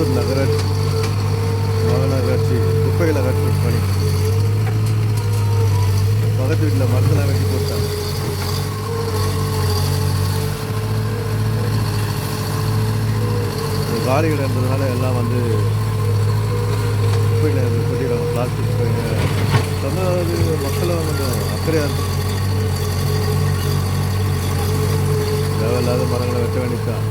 திருப்பத்தூர் நகராட்சி மாநகராட்சி குப்பைகளை கட்டுற பணி. பக்கத்து வீட்டில் மரத்தெல்லாம் வெட்டி போட்டாங்க. காலி இடம் இருந்ததுனால எல்லாம் வந்து குப்பையில் கொட்டிடுறாங்க பிளாஸ்டிக் குப்பைங்க. தமிழ்நாடு மக்களை கொஞ்சம் அக்கறையாக இருக்கும் தேவையில்லாத மரங்களை வெட்ட வேண்டியதான்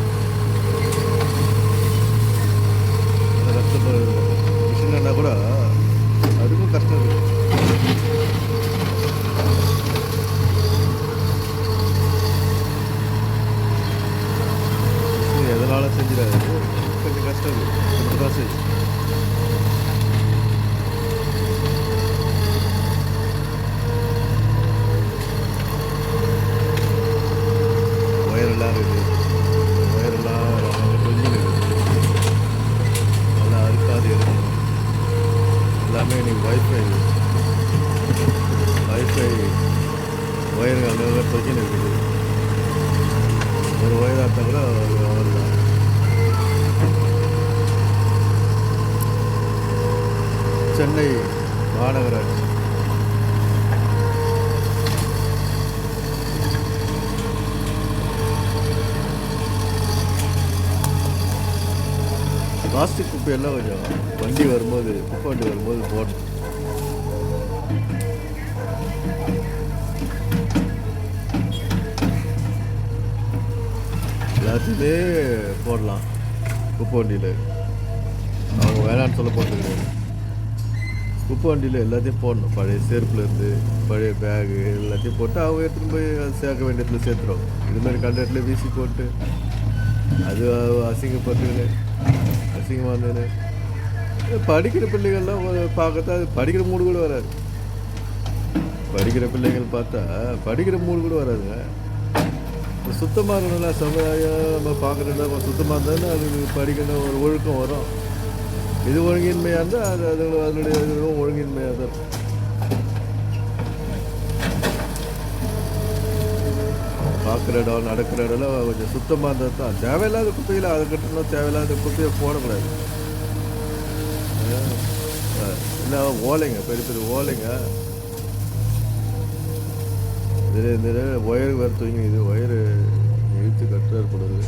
ஒயரெல்லாம் இருக்குது ஒயரெல்லாம் கொஞ்சம் இருக்குது நல்லா அறுக்காது இருக்கணும் எல்லாமே நீங்கள் வைஃபை வைஃபை ஒயர் அங்கே தொங்கின்னு இருக்குது ஒரு ஒயர் அறுத்தா கூட அவ்வளோதான் சென்னை மாநகராட்சி. பிளாஸ்டிக் குப்பையெல்லாம் கொஞ்சம் வண்டி வரும்போது குப்பை வண்டி வரும்போது போடணும். எல்லாத்தையுமே போடலாம் குப்பை வண்டியில். அவங்க வேணான்னு சொல்ல போகிறது கிடையாது குப்பை வண்டியில் எல்லாத்தையும் போடணும். பழைய செருப்புலேருந்து பழைய பேகு எல்லாத்தையும் போட்டு அவங்க எடுத்துகிட்டு போய் சேர்க்க வேண்டியதில் இடத்துல சேர்த்துருவாங்க இது மாதிரி கண்ட இடத்துல வீசி போட்டு அது அசிங்கப்பட்டுக்கின்னு அசிங்கமாக இருந்தது படிக்கிற பிள்ளைகள்லாம் ஒரு பார்க்கத்தா அது படிக்கிற மூடு கூட வராது. படிக்கிற பிள்ளைகள் பார்த்தா படிக்கிற மூடு கூட வராதுங்க. சுத்தமாக இருக்கணும்ல சமுதாயம் நம்ம பார்க்குறதுல நம்ம சுத்தமாக இருந்தாலும் அதுக்கு படிக்கணும் ஒரு ஒழுக்கம் வரும். இது ஒழுங்கின்மையாக இருந்தால் அது அது அதனுடைய இதுவும் ஒழுங்கின்மையாக தான் பார்க்குற இடம் நடக்கிற இடம்லாம் கொஞ்சம் சுத்தமாக இருந்தால் தான் தேவையில்லாத குப்பையில் அதை கட்டணும் தேவையில்லாத குப்பையை போடக்கூடாது. இல்லை ஓலைங்க பெரிய பெரிய ஓலைங்க. இதில் இந்த ஒயர் வேறு தூங்கி இது ஒயரு இழுத்து கட்டுறது போடுது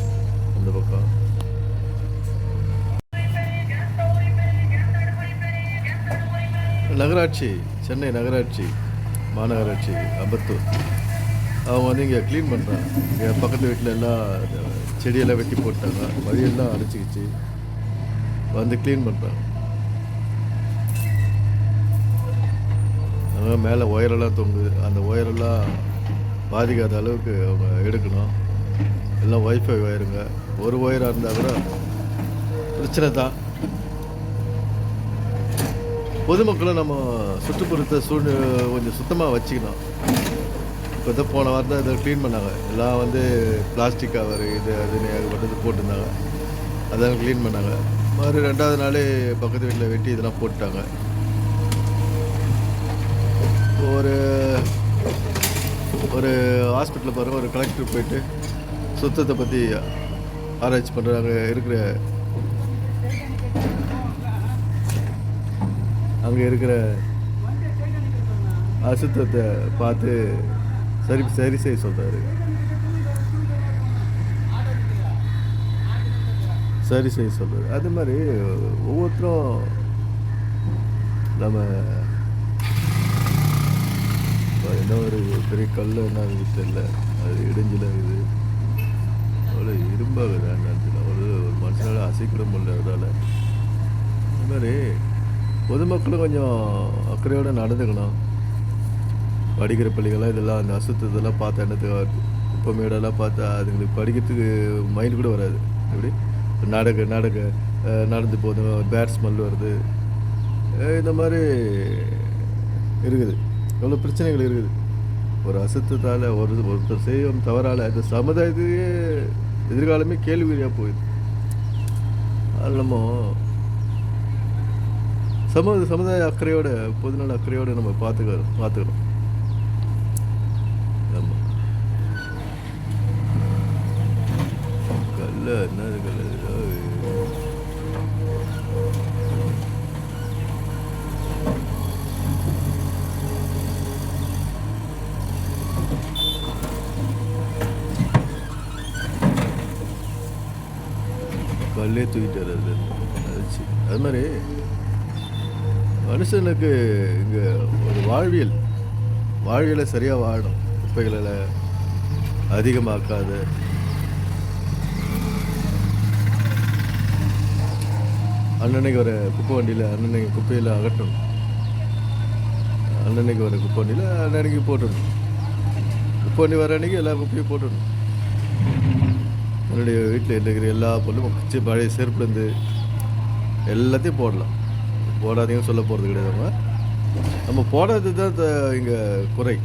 அந்த பக்கம். நகராட்சி சென்னை நகராட்சி மாநகராட்சி அம்பத்தூர். அவங்க வந்து இங்கே க்ளீன் பண்ணுறாங்க இங்கே பக்கத்து வீட்டில் எல்லாம் செடியெல்லாம் வெட்டி போட்டாங்க. மதியெல்லாம் அடைச்சிக்கிச்சு. வந்து க்ளீன் பண்ணுறாங்க அதனால் மேலே ஒயரெல்லாம் தொங்குது. அந்த ஒயரெல்லாம் பாதிக்காத அளவுக்கு அவங்க எடுக்கணும். எல்லாம் ஒய்ஃபை ஒயருங்க. ஒரு ஒயராக இருந்தால் கூட பிரச்சனை தான். பொதுமக்களும் நம்ம சுற்றுப்புறத்தை சூழ்நிலை கொஞ்சம் சுத்தமாக வச்சுக்கணும். இப்போ தான் போன வாரம் தான் இதை க்ளீன் பண்ணாங்க. எல்லாம் வந்து பிளாஸ்டிக் கவர் இது அது ஏகப்பட்டது போட்டிருந்தாங்க. அதெல்லாம் க்ளீன் பண்ணாங்க. மறு ரெண்டாவது நாளே பக்கத்து வீட்டில் வெட்டி இதெல்லாம் போட்டாங்க ஒரு ஒரு ஹாஸ்பிட்டலில் பாருங்கள் ஒரு கலெக்டர் போயிட்டு சுத்தத்தை பற்றி ஆராய்ச்சி பண்ணுறாங்க இருக்கிற அங்கே இருக்கிற அசுத்தத்தை பார்த்து சரி சரி செய்ய சொல்கிறாரு சரி செய்ய சொல்கிறாரு அது மாதிரி ஒவ்வொருத்தரும் நம்ம இப்போ என்ன ஒரு பெரிய கல் என்ன இருக்குது தெரியல. அது இடிஞ்சில் இருக்குது. அவ்வளோ இரும்பாகுது அந்த ஒரு ஒரு மனுஷனால் அசைக்கிட முடியல அது மாதிரி பொதுமக்களும் கொஞ்சம் அக்கறையோடு நடந்துக்கணும். படிக்கிற பிள்ளைகள்லாம் இதெல்லாம் அந்த அசுத்தத்தெல்லாம் பார்த்தா என்னத்துக்கு இப்போ மேடெல்லாம் பார்த்தா அதுங்களுக்கு படிக்கிறதுக்கு மைண்ட் கூட வராது. எப்படி? நடக்க நடக்க நடந்து போதும் பேட் ஸ்மெல் வருது. இந்த மாதிரி இருக்குது. எவ்வளோ பிரச்சனைகள் இருக்குது. ஒரு அசுத்தத்தால் ஒரு ஒருத்தர் செய்யும் தவறால் இந்த சமுதாயத்துக்கே எதிர்காலமே கேள்விக்குறியாக போயிடுது அது நம்ம சமூக சமுதாய அக்கறையோட பொதுநல அக்கறையோடு நம்ம பார்த்துக்கிறோம் பார்த்துக்கிறோம் கல்ல என்ன கல்ல கல்லே தூக்கிட்டார் வர்றது அது மாதிரி மனுஷனுக்கு இங்கே ஒரு வாழ்வியல் வாழ்வியலை சரியாக வாழணும். குப்பைகளை அதிகமாக்காத அன்னன்னைக்கு வர குப்பை வண்டியில் அன்னன்னைக்கு குப்பையில் அகட்டணும் அன்னன்னைக்கு வர குப்பை வண்டியில் அன்னன்னைக்கு போட்டுடணும். குப்பை வண்டி வர அன்னைக்கு எல்லா குப்பையும் போட்டுடணும். என்னுடைய வீட்டில் இருக்கிற எல்லா பொருளும் குச்சி பழைய செருப்புலேருந்து எல்லாத்தையும் போடலாம். போடாதீங்கன்னு சொல்ல போகிறது கிடையாது நம்ம. நம்ம போடாதது தான் இங்கே குறை.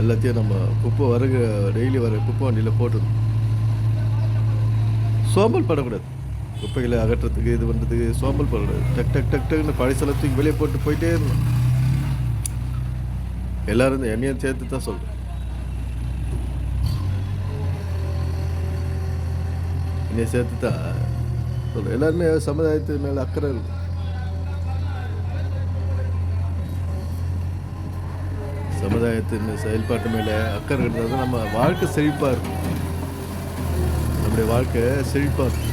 எல்லாத்தையும் நம்ம குப்பை வருக டெய்லி வர குப்பை வண்டியில் போட்டுடணும். சோம்பல் படக்கூடாது. குப்பைகளை அகற்றுறதுக்கு இது பண்ணுறதுக்கு சோம்பல் படக்கூடாது டக் டக் டக் டக்னு பழைசலத்துக்கு வெளியே போட்டு போயிட்டே இருந்தோம். எல்லாரும் இந்த எண்ணெயும் சேர்த்து தான் சொல்கிறேன் என்னைய சேர்த்து தான் சொல்கிறேன் எல்லாருமே சமுதாயத்து மேலே அக்கறை இருக்கும் சமுதாயத்தின் செயல்பாட்டு மேலே அக்கறை இருந்தால் தான் நம்ம வாழ்க்கை செழிப்பாக இருக்கும். நம்முடைய வாழ்க்கை செழிப்பாக இருக்கும்.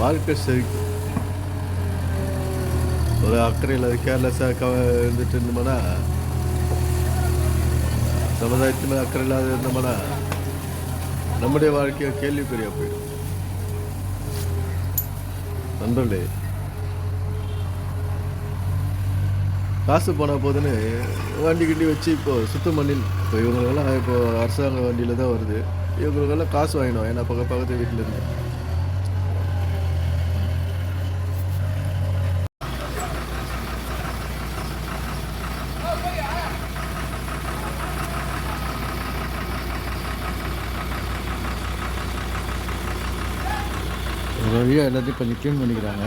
வாழ்க்கை செழிக்கும் ஒரு அக்கறை இல்லாத கேர்லெஸ்ஸாக க இருந்துட்டு இருந்தோம்னா சமுதாயத்து மேலே அக்கறை இல்லாத இருந்தோம்னா நம்முடைய வாழ்க்கையை கேள்விக்குறியாக போயிடும். நண்பர்களே காசு போனால் போதுன்னு வண்டி கிண்டி வச்சு இப்போது சுத்தம் பண்ணில் இப்போ இவங்களுக்கெல்லாம் இப்போ அரசாங்க வண்டியில் தான் வருது. இவங்களுக்கெல்லாம் காசு வாங்கினோம். ஏன்னா பக்க பக்கத்து வீட்டில் வழியாக எல்லாத்தையும் கொஞ்சம் க்ளீன் பண்ணிக்கிறாங்க.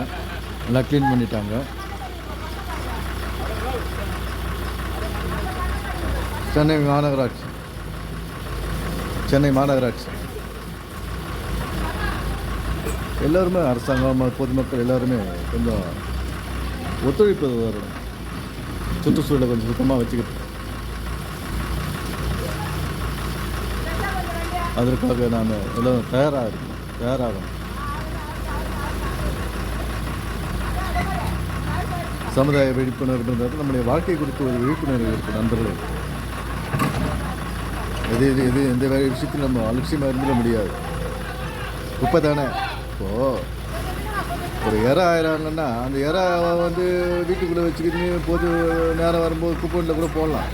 நல்லா க்ளீன் பண்ணிட்டாங்க. சென்னை மாநகராட்சி. சென்னை மாநகராட்சி. எல்லாருமே அரசாங்கம் பொதுமக்கள் எல்லாருமே கொஞ்சம் ஒத்துழைப்பு வரணும். சுற்றுச்சூழலை கொஞ்சம் சுத்தமாக வச்சுக்கிட்டு. அதற்காக நாம் எல்லாம் தயாராக இருக்கணும். தயாராகணும். சமுதாய விழிப்புணர்வுன்றது நம்முடைய வாழ்க்கை குறித்து ஒரு விழிப்புணர்வு இருக்குது நண்பர்களே. எது எது எது எந்த வேலை விஷயத்தையும் நம்ம அலட்சியமாக இருந்துட முடியாது. குப்பை தானே இப்போது ஒரு இறை ஆயிராங்கன்னா அந்த இறை வந்து வீட்டுக்குள்ளே வச்சுக்கிட்டு போது நேரம் வரும்போது குப்பையில் கூட போடலாம்.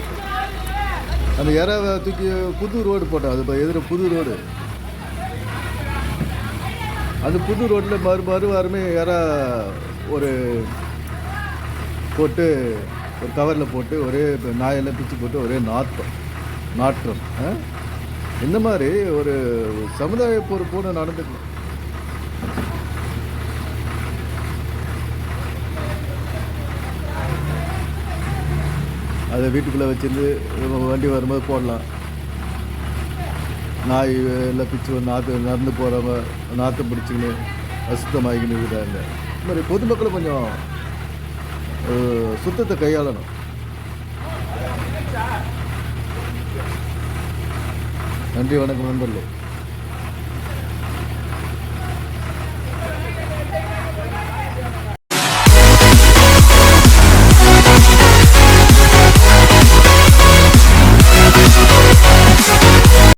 அந்த இறை தூக்கி புது ரோடு போட்டோம் அது இப்போ எதிர புது ரோடு அந்த புது ரோட்டில் மறு மறு வாரமே இறை ஒரு போட்டு ஒரு கவரில் போட்டு ஒரே நாயெல்லாம் பிச்சு போட்டு ஒரே நாற்றம். நாற்றம் இந்த மாதிரி ஒரு சமுதாய பொறுப்போடு நடந்துக்கணும். அதை வீட்டுக்குள்ளே வச்சிருந்து வண்டி வரும்போது போடலாம். நாய் எல்லாம் பிச்சு நாற்று நடந்து போகிறவங்க நாற்றம் பிடிச்சிக்கின்னு அசுத்தமாகிக்கின்னு இருக்கிறாங்க. இந்த மாதிரி பொதுமக்களும் கொஞ்சம் சுத்தத்தை கையாளணும். நன்றி வணக்கம் நண்பர்களே.